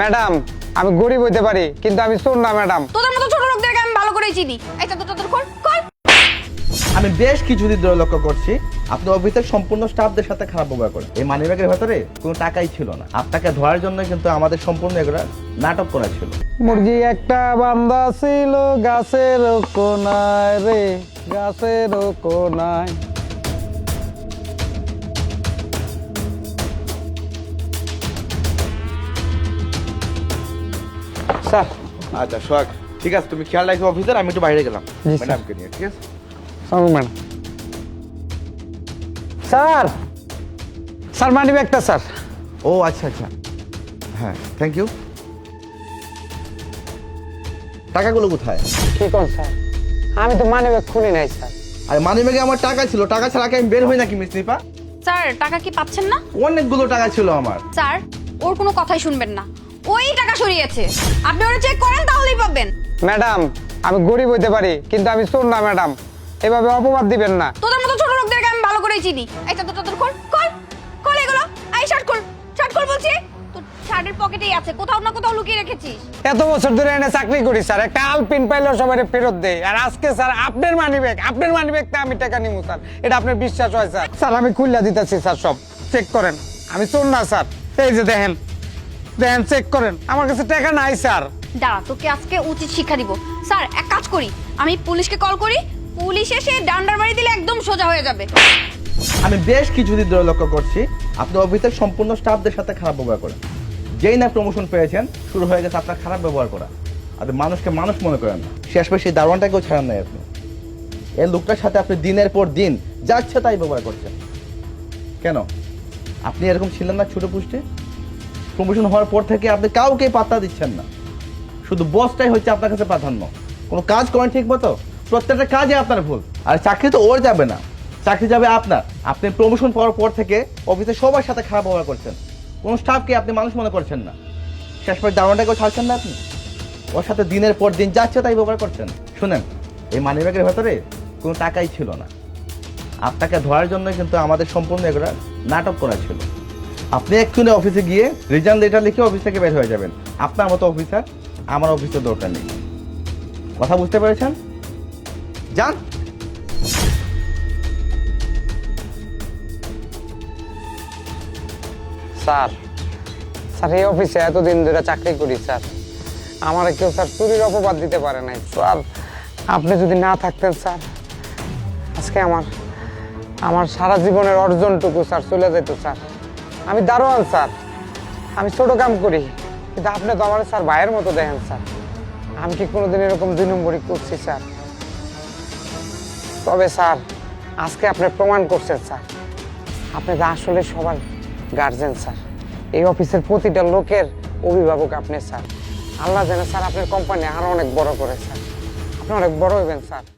Madam আমি গরিব হইতে পারি কিন্তু আমি চোর না ম্যাডাম। তোদের মতো ছোট লোকদেরকে আমি ভালো করেই চিনি। এই তো তোদের খোল খোল আমি বেশ কিছুদিন ধরে লক্ষ্য করছি আপনি অফিসের সম্পূর্ণ স্টাফদের সাথে খারাপ ব্যবহার করেন এই মানিব্যাগের ভেতরে কোনো টাকাই ছিল না। আপনাকে ধরার জন্য কিন্তু আমাদের সম্পূর্ণ এগুলো নাটক করা ছিল। মুরগি একটা বান্দা ছিল গাছের কোনায় রে গাছের কোনায়। স্যার। আচ্ছা সোহাগ ঠিক আছে তুমি খেয়াল রাখো অফিসার আমি একটু বাইরে গেলাম। ম্যাডামকে নিয়ে ঠিক আছে? ম্যাডাম। স্যার! স্যার মানি ব্যাগটা স্যার। ও আচ্ছা আচ্ছা। হ্যাঁ থ্যাংক ইউ টাকাগুলো কোথায়? কি কোন স্যার? আমি তো মানি ব্যাগ খুলি নাই স্যার। আরে মানিব্যাগে আমার টাকা ছিল। টাকা ছাড়া কি আমি বের হই নাকি মিস নিপা? স্যার টাকা কি পাচ্ছেন না? অনেকগুলো টাকা ছিল আমার। স্যার ওর কোনো কথাই শুনবেন না। ওই টাকা সরিয়েছে। আপনি ওরা চেক করেন তাহলেই পাবেন। ম্যাডাম আমি গরিব হইতে পারি কিন্তু আমি চোর না ম্যাডাম। এভাবে অপবাদ দিবেন না। তোদের মতো ছোট লোকদেরকে আমি ভালো করেই চিনি। এই তো তোদের খোল খোল খোল এগুলো। এই শার্ট খোল শার্ট খোল বলছি। তোর শার্টের পকেটেই আছে কোথাও না কোথাও লুকিয়ে রেখেছিস। এত বছর ধরে এনে চাকরি করি স্যার। একটা আলপিন পাইলেও সবাই ফেরত দেয়। আর আজকে স্যার আপনার মানি ব্যাগ আপনার মানি ব্যাগটা আমি টাকা নিবো স্যার। এটা আপনার বিশ্বাস হয় স্যার। স্যার আমি খুললা দিতেছি স্যার সব। চেক করেন। আমি চোর না স্যার। এই যে দেখেন। দেখেন চেক করেন। আমার কাছে টাকা নাই স্যার। দাঁড়া তোকে আজকে উচিত শিক্ষা দিব। স্যার এক কাজ করি। আমি পুলিশকে কল করি পুলিশ এসে ডান্ডার মারি দিলে একদম সোজা হয়ে যাবে। আমি বেশ কিছুদিন ধরে লক্ষ্য করছি আপনি অফিসের সম্পূর্ণ স্টাফদের সাথে খারাপ ব্যবহার করেন। যেই না প্রমোশন পেয়েছেন শুরু হয়ে গেছে আপনার খারাপ ব্যবহার করা। আপনি মানুষকে মানুষ মনে করেন না। শেষ পেয়ে সেই দারোয়ানটাকেও ছাড়েন নাই আপনি। এই লোকটার সাথে আপনি দিনের পর দিন যাচ্ছে তাই ব্যবহার করছেন। কেন? আপনি এরকম ছিলেন না ছোট পুষ্টে? প্রমোশন হওয়ার পর থেকে আপনি কাউকে পাত্তা দিচ্ছেন না। শুধু বসটাই হচ্ছে আপনার কাছে প্রাধান্য। কোনো কাজ করেন ঠিক মতো? প্রত্যেকটা কাজে আপনার ভুল। আর চাকরি তো ওর যাবে না। চাকরি যাবে আপনার। আপনি প্রমোশন পাওয়ার পর থেকে অফিসে সবার সাথে খারাপ ব্যবহার করছেন। কোনো স্টাফকে আপনি মানুষ মনে করছেন না। শেষ পর দারোয়ানটাকেও ছাড়ছেন না আপনি। ওর সাথে দিনের পর দিন যাচ্ছে তাই ব্যবহার করছেন। শুনেন, এই মানিব্যাগের ভেতরে কোনো টাকাই ছিল না। আপনাকে ধরার জন্য কিন্তু আমাদের সম্পূর্ণ এগুলো নাটক করা ছিল। আপনি এক্ষুনি অফিসে গিয়ে রিজার্ন লেটার লিখে অফিস থেকে বের হয়ে যাবেন। আপনার মতো অফিসার আমার অফিসের দরকার নেই। কথা বুঝতে পেরেছেন? যান। স্যার স্যার, এই অফিসে এতদিন ধরে চাকরি করি, স্যার। আমার কেউ, স্যার, চুরির অপবাদ দিতে পারে নাই। স্যার, আপনি যদি না থাকতেন, স্যার, আজকে আমার আমার সারা জীবনের অর্জনটুকু, স্যার, চলে যেত, স্যার। আমি দারোয়ান, স্যার। আমি ছোট কাম করি, কিন্তু আপনি তো আমার স্যার ভাইয়ের মতো দেখেন, স্যার। আমি কি কোনোদিন এরকম দুই নম্বরই করছি, স্যার। তবে, স্যার, আজকে আপনি প্রমাণ করছেন, স্যার। আপনি তো আসলে সবার গার্জেন স্যার। এই অফিসের প্রতিটা লোকের অভিভাবক আপনি, স্যার। আল্লাহ জানে, স্যার, আপনার কোম্পানি আরও অনেক বড় করে, স্যার। আপনি অনেক বড় হইবেন, স্যার।